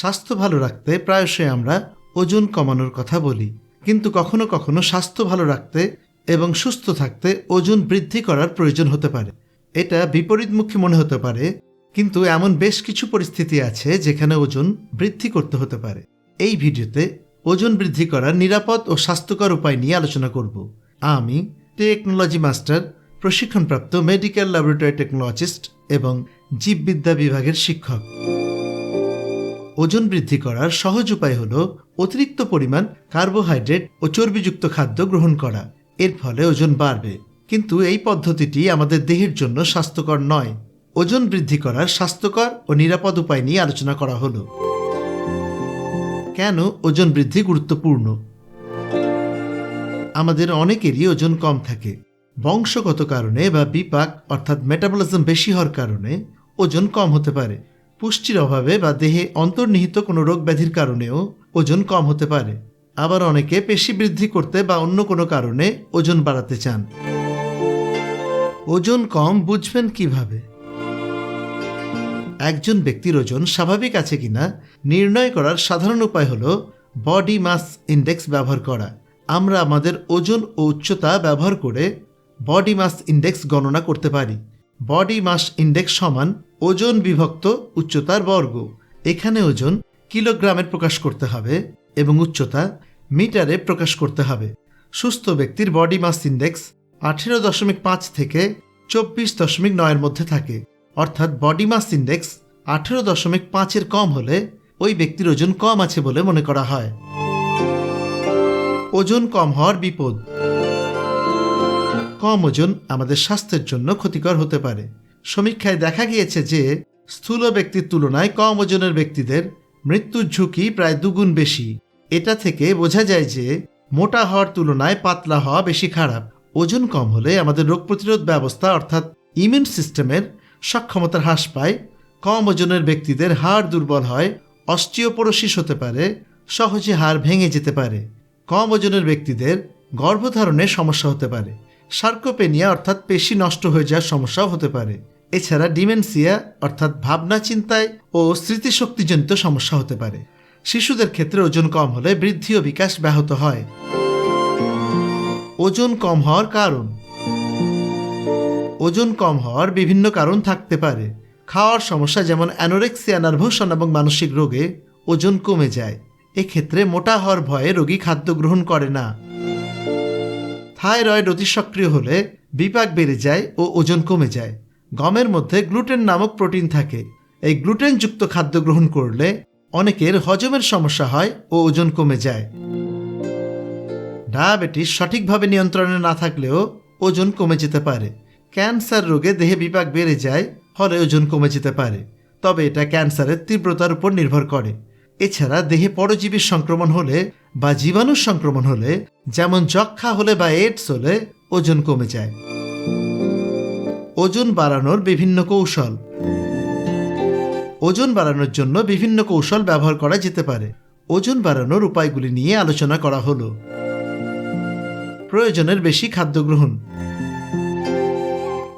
স্বাস্থ্য ভালো রাখতে প্রায়শই আমরা ওজন কমানোর কথা বলি। কিন্তু কখনো কখনো স্বাস্থ্য ভালো রাখতে এবং সুস্থ থাকতে ওজন বৃদ্ধি করার প্রয়োজন হতে পারে। এটা বিপরীতমুখী মনে হতে পারে, কিন্তু এমন বেশ কিছু পরিস্থিতি আছে যেখানে ওজন বৃদ্ধি করতে হতে পারে। এই ভিডিওতে ওজন বৃদ্ধি করার নিরাপদ ও স্বাস্থ্যকর উপায় নিয়ে আলোচনা করব। আমি টেকনোলজি মাস্টার, প্রশিক্ষণপ্রাপ্ত মেডিকেল ল্যাবরেটরি টেকনোলজিস্ট এবং জীববিদ্যা বিভাগের শিক্ষক। ওজন বৃদ্ধি করার সহজ উপায় হল অতিরিক্ত পরিমাণ কার্বোহাইড্রেট ও চর্বিযুক্ত খাদ্য গ্রহণ করা। এর ফলে ওজন বাড়বে। কিন্তু এই পদ্ধতিটি আমাদের দেহের জন্য স্বাস্থ্যকর নয়। ওজন বৃদ্ধি করার স্বাস্থ্যকর ও নিরাপদ উপায় নিয়ে আলোচনা করা হলো। কেন ওজন বৃদ্ধি গুরুত্বপূর্ণ? আমাদের অনেকেরই ওজন কম থাকে। বংশগত কারণে বা বিপাক অর্থাৎ মেটাবলিজম বেশি হওয়ার কারণে ওজন কম হতে পারে। পুষ্টির অভাবে বা দেহে অন্তর্নিহিত কোনো রোগ ব্যাধির কারণেও ওজন কম হতে পারে। আবার অনেকে পেশি বৃদ্ধি করতে বা অন্য কোনো কারণে ওজন বাড়াতে চান। ওজন কম বুঝবেন কীভাবে? একজন ব্যক্তির ওজন স্বাভাবিক আছে কিনা নির্ণয় করার সাধারণ উপায় হল বডি মাস ইন্ডেক্স ব্যবহার করা। আমরা আমাদের ওজন ও উচ্চতা ব্যবহার করে বডি মাস ইন্ডেক্স গণনা করতে পারি। বডি মাস ইন্ডেক্স সমান ওজন বিভক্ত উচ্চতার বর্গ। এখানে ওজন কিলোগ্রামে প্রকাশ করতে হবে এবং উচ্চতা মিটারে প্রকাশ করতে হবে। সুস্থ ব্যক্তির বডি মাস ইন্ডেক্স আঠেরো দশমিক পাঁচ থেকে চব্বিশ দশমিক নয়ের মধ্যে থাকে। অর্থাৎ বডি মাস ইন্ডেক্স আঠেরো দশমিক পাঁচের কম হলে ওই ব্যক্তির ওজন কম আছে বলে মনে করা হয়। ওজন কম হওয়ার বিপদ। কম ওজন আমাদের স্বাস্থ্যের জন্য ক্ষতিকর হতে পারে। সমীক্ষায় দেখা গিয়েছে যে স্থূল ব্যক্তির তুলনায় কম ওজনের ব্যক্তিদের মৃত্যুর ঝুঁকি প্রায় দুগুণ বেশি। এটা থেকে বোঝা যায় যে মোটা হওয়ার তুলনায় পাতলা হওয়া বেশি খারাপ। ওজন কম হলে আমাদের রোগ প্রতিরোধ ব্যবস্থা অর্থাৎ ইমিউন সিস্টেমের সক্ষমতার হ্রাস পায়। কম ওজনের ব্যক্তিদের হাড় দুর্বল হয়, অস্টিওপোরোসিস হতে পারে, সহজে হাড় ভেঙে যেতে পারে। কম ওজনের ব্যক্তিদের গর্ভধারণের সমস্যা হতে পারে। সার্কোপেনিয়া অর্থাৎ পেশি নষ্ট হয়ে যাওয়ার সমস্যাও হতে পারে। এছাড়া ডিমেনসিয়া, অর্থাৎ ভাবনা, চিন্তায় ও স্মৃতিশক্তিজনিত সমস্যা হতে পারে। শিশুদের ক্ষেত্রে ওজন কম হলে বৃদ্ধি ও বিকাশ ব্যাহত হয়। ওজন কম হওয়ার কারণ? ওজন কম হওয়ার বিভিন্ন কারণ থাকতে পারে। খাওয়ার সমস্যা যেমন অ্যানোরেক্সিয়া, নার্ভোশন এবং মানসিক রোগে ওজন কমে যায়। এক্ষেত্রে মোটা হওয়ার ভয়ে রোগী খাদ্য গ্রহণ করে না। থাইরয়েড অতি সক্রিয় হলে বিপাক বেড়ে যায় ও ওজন কমে যায়। গমের মধ্যে গ্লুটেন নামক প্রোটিন থাকে। এই গ্লুটেনযুক্ত খাদ্য গ্রহণ করলে অনেকের হজমের সমস্যা হয় ও ওজন কমে যায়। ডায়াবেটিস সঠিকভাবে নিয়ন্ত্রণে না থাকলেও ওজন কমে যেতে পারে। ক্যান্সার রোগে দেহে বিপাক বেড়ে যায়, ফলে ওজন কমে যেতে পারে। তবে এটা ক্যান্সারের তীব্রতার উপর নির্ভর করে। এছাড়া দেহে পরজীবীর সংক্রমণ হলে বা জীবাণুর সংক্রমণ হলে, যেমন যক্ষা হলে বা এইডস হলে ওজন কমে যায়। ওজন বাড়ানোর বিভিন্ন কৌশল। ওজন বাড়ানোর জন্য বিভিন্ন কৌশল ব্যবহার করা যেতে পারে। ওজন বাড়ানোর উপায়গুলি নিয়ে আলোচনা করা হলো। প্রয়োজনের বেশি খাদ্য গ্রহণ।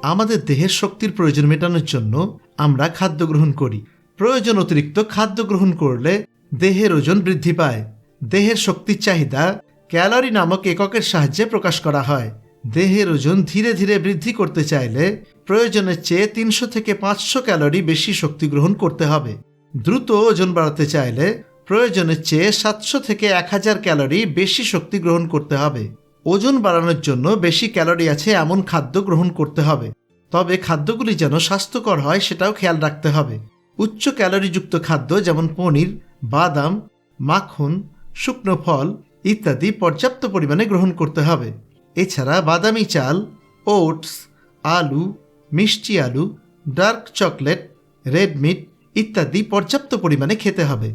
আমাদের দেহের শক্তির প্রয়োজন মেটানোর জন্য আমরা খাদ্য গ্রহণ করি। প্রয়োজন অতিরিক্ত খাদ্য গ্রহণ করলে দেহের ওজন বৃদ্ধি পায়। দেহের শক্তির চাহিদা ক্যালোরি নামক এককের সাহায্যে প্রকাশ করা হয়। দেহের ওজন ধীরে ধীরে বৃদ্ধি করতে চাইলে প্রয়োজনের চেয়ে তিনশো থেকে পাঁচশো ক্যালোরি বেশি শক্তি গ্রহণ করতে হবে। দ্রুত ওজন বাড়াতে চাইলে প্রয়োজনের চেয়ে সাতশো থেকে এক হাজার ক্যালোরি বেশি শক্তি গ্রহণ করতে হবে। ওজন বাড়ানোর জন্য বেশি ক্যালোরি আছে এমন খাদ্য গ্রহণ করতে হবে। তবে খাদ্যগুলি যেন স্বাস্থ্যকর হয় সেটাও খেয়াল রাখতে হবে। উচ্চ ক্যালোরিযুক্ত খাদ্য যেমন পনির, বাদাম, মাখন, শুকনো ফল ইত্যাদি পর্যাপ্ত পরিমাণে গ্রহণ করতে হবে। এছাড়া বাদামি চাল, ওটস, আলু, মিষ্টি আলু, ডার্ক চকলেট, রেড মিট ইত্যাদি পর্যাপ্ত পরিমাণে খেতে হবে।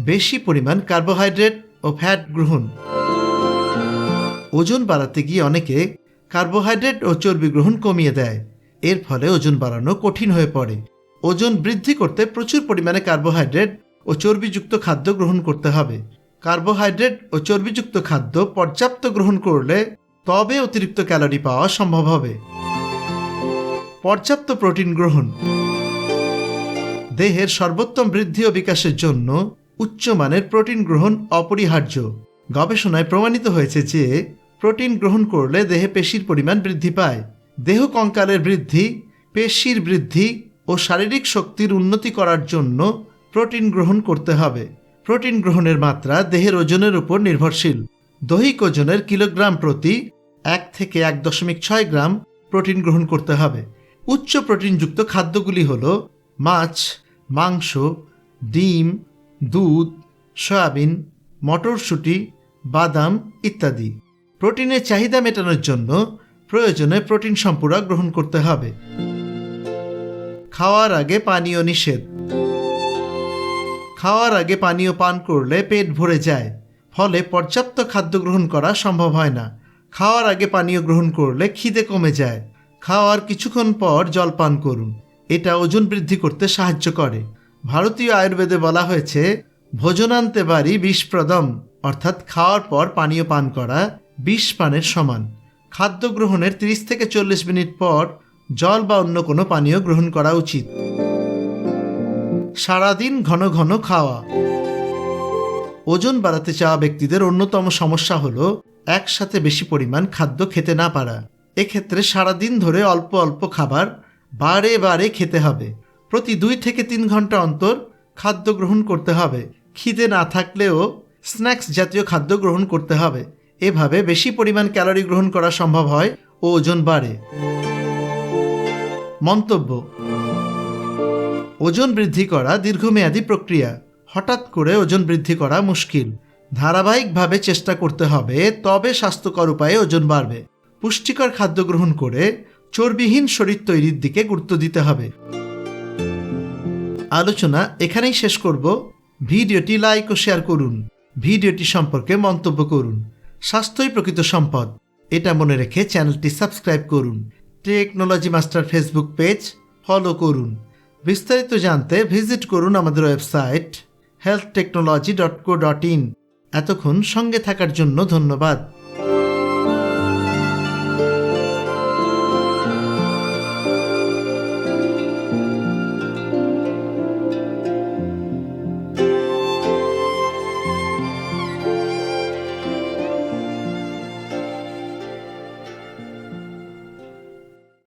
বেশি পরিমাণ কার্বোহাইড্রেট ও ফ্যাট গ্রহণ। ওজন বাড়াতে গিয়ে অনেকে কার্বোহাইড্রেট ও চর্বি গ্রহণ কমিয়ে দেয়। এর ফলে ওজন বাড়ানো কঠিন হয়ে পড়ে। ওজন বৃদ্ধি করতে প্রচুর পরিমাণে কার্বোহাইড্রেট ও চর্বিযুক্ত খাদ্য গ্রহণ করতে হবে। কার্বোহাইড্রেট ও চর্বিযুক্ত খাদ্য পর্যাপ্ত গ্রহণ করলে তবে অতিরিক্ত ক্যালোরি পাওয়া সম্ভব হবে। পর্যাপ্ত প্রোটিন গ্রহণ। দেহের সর্বোত্তম বৃদ্ধি ও বিকাশের জন্য উচ্চমানের প্রোটিন গ্রহণ অপরিহার্য। গবেষণায় প্রমাণিত হয়েছে যে প্রোটিন গ্রহণ করলে দেহে পেশির পরিমাণ বৃদ্ধি পায়। দেহ কঙ্কালের বৃদ্ধি, পেশির বৃদ্ধি ও শারীরিক শক্তির উন্নতি করার জন্য প্রোটিন গ্রহণ করতে হবে। প্রোটিন গ্রহণের মাত্রা দেহের ওজনের উপর নির্ভরশীল। দৈহিক ওজনের কিলোগ্রাম প্রতি এক থেকে এক দশমিক ছয় গ্রাম প্রোটিন গ্রহণ করতে হবে। উচ্চ প্রোটিনযুক্ত খাদ্যগুলি হল মাছ, মাংস, ডিম, দুধ, সয়াবিন, মটরশুঁটি, বাদাম ইত্যাদি। প্রোটিনের চাহিদা মেটানোর জন্য প্রয়োজনে প্রোটিন সম্পূরক গ্রহণ করতে হবে। খাওয়ার আগে পানীয় নিষেধ। খাওয়ার আগে পানীয় পান করলে পেট ভরে যায়, ফলে পর্যাপ্ত খাদ্য গ্রহণ করা সম্ভব হয় না। খাওয়ার আগে পানীয় গ্রহণ করলে খিদে কমে যায়। খাওয়ার কিছুক্ষণ পর জল পান করুন, এটা ওজন বৃদ্ধি করতে সাহায্য করে। ভারতীয় আয়ুর্বেদে বলা হয়েছে ভোজনান্তে বাড়ি বিষপ্রদম অর্থাৎ খাওয়ার পর পানীয় পান করা বিষ পানের সমান। খাদ্য গ্রহণের 30 থেকে চল্লিশ মিনিট পর জল বা অন্য কোনো পানীয় গ্রহণ করা উচিত। সারাদিন ঘন ঘন খাওয়া। ওজন বাড়াতে চাওয়া ব্যক্তিদের অন্যতম সমস্যা হলো একসাথে বেশি পরিমাণ খাদ্য খেতে না পারা। এক্ষেত্রে সারাদিন ধরে অল্প অল্প খাবার বারে বারে খেতে হবে। প্রতি দুই থেকে তিন ঘণ্টা অন্তর খাদ্য গ্রহণ করতে হবে। খিদে না থাকলেও স্ন্যাক্স জাতীয় খাদ্য গ্রহণ করতে হবে। এভাবে বেশি পরিমাণ ক্যালোরি গ্রহণ করা সম্ভব হয় ও ওজন বাড়ে। মন্তব্য ওজন বৃদ্ধি করা দীর্ঘমেয়াদী প্রক্রিয়া। হঠাৎ করে ওজন বৃদ্ধি করা মুশকিল। ধারাবাহিকভাবে চেষ্টা করতে হবে, তবে স্বাস্থ্যকর উপায়ে ওজন বাড়বে। পুষ্টিকর খাদ্য গ্রহণ করে চর্বিহীন শরীর তৈরির দিকে গুরুত্ব দিতে হবে। আলোচনা এখানেই শেষ করব। ভিডিওটি লাইক ও শেয়ার করুন। ভিডিওটি সম্পর্কে মন্তব্য করুন। স্বাস্থ্যই প্রকৃত সম্পদ। এটা মনে রেখে চ্যানেলটি সাবস্ক্রাইব করুন। Technology master Facebook page follow করুন। বিস্তারিত জানতে ভিজিট করুন আমাদের website health technology dot co dot in এতক্ষণ সঙ্গে থাকার জন্য ধন্যবাদ।